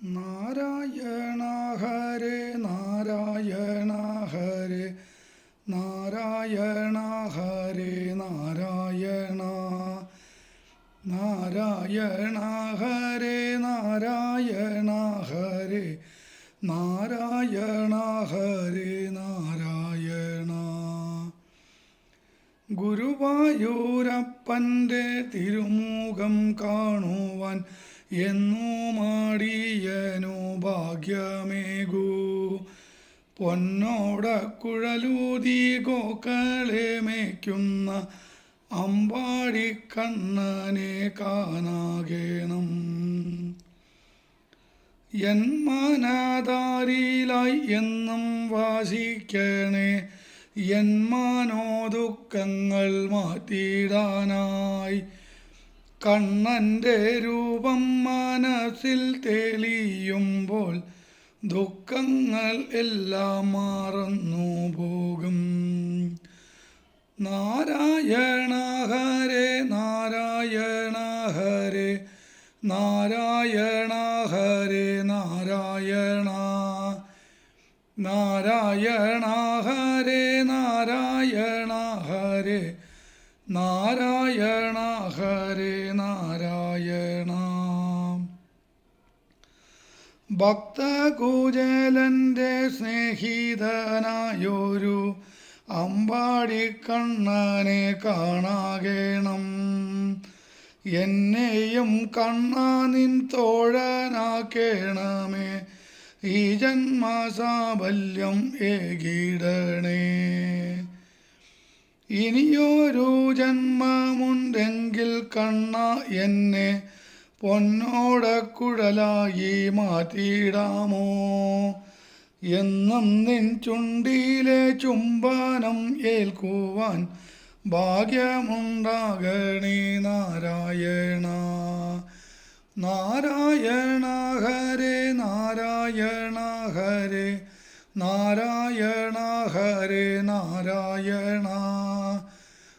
നാരായണ ഹരേ നാരായണ ഹരേ നാരായണ ഹരേ നാരായണ നാരായണ ഹരേ നാരായണ ഹരേ നാരായണ ഹരേ നാരായണ. ഗുരുവായൂരപ്പന്റെ തിരുമുഖം കാണുവാൻ എന്നു മാടിയനു ഭാഗ്യമേകൂ. പൊന്നോട കുഴലൂതി ഗോക്കളെ മേയ്ക്കുന്ന അമ്പാടി കണ്ണനെ കാണാകേണം. എൻ മാനാധാരിയിലായി എന്നും വാസിക്കണേ എൻ മാനോദുഃഖങ്ങൾ മാറ്റിയിടാനായി കണ്ണന്റെ രൂപം മനസ്സിൽ തെളിയുമ്പോൾ ദുഃഖങ്ങൾ എല്ലാം മാറുന്നു പോകും. നാരായണ ഹരേ നാരായണ ഹരേ നാരായണ ഹരേ നാരായണ നാരായണ ഹരേ നാരായണ ഹരേ നാരായണ ഹരേ നാരായണ. ഭക്തകുചേലന്റെ സ്നേഹിതനായൊരു അമ്പാടി കണ്ണനെ കാണാകേണം. എന്നെയും കണ്ണാ നിൻ തോഴനാക്കേണമേ. ഈ ജന്മസാബല്യം ഏകിടണേ. ഇനിയൊരു ജന്മമുണ്ടെങ്കിൽ കണ്ണ എന്നെ പൊന്നോടക്കുഴലായി മാറ്റിയിടാമോ? എന്നും നിൻ ചുണ്ടിയിലെ ചുംബനം ഏൽക്കുവാൻ ഭാഗ്യമുണ്ടാകണേ നാരായണ. നാരായണ ഹരേ നാരായണ ഹരേ നാരായണ ഹരേ നാരായണ.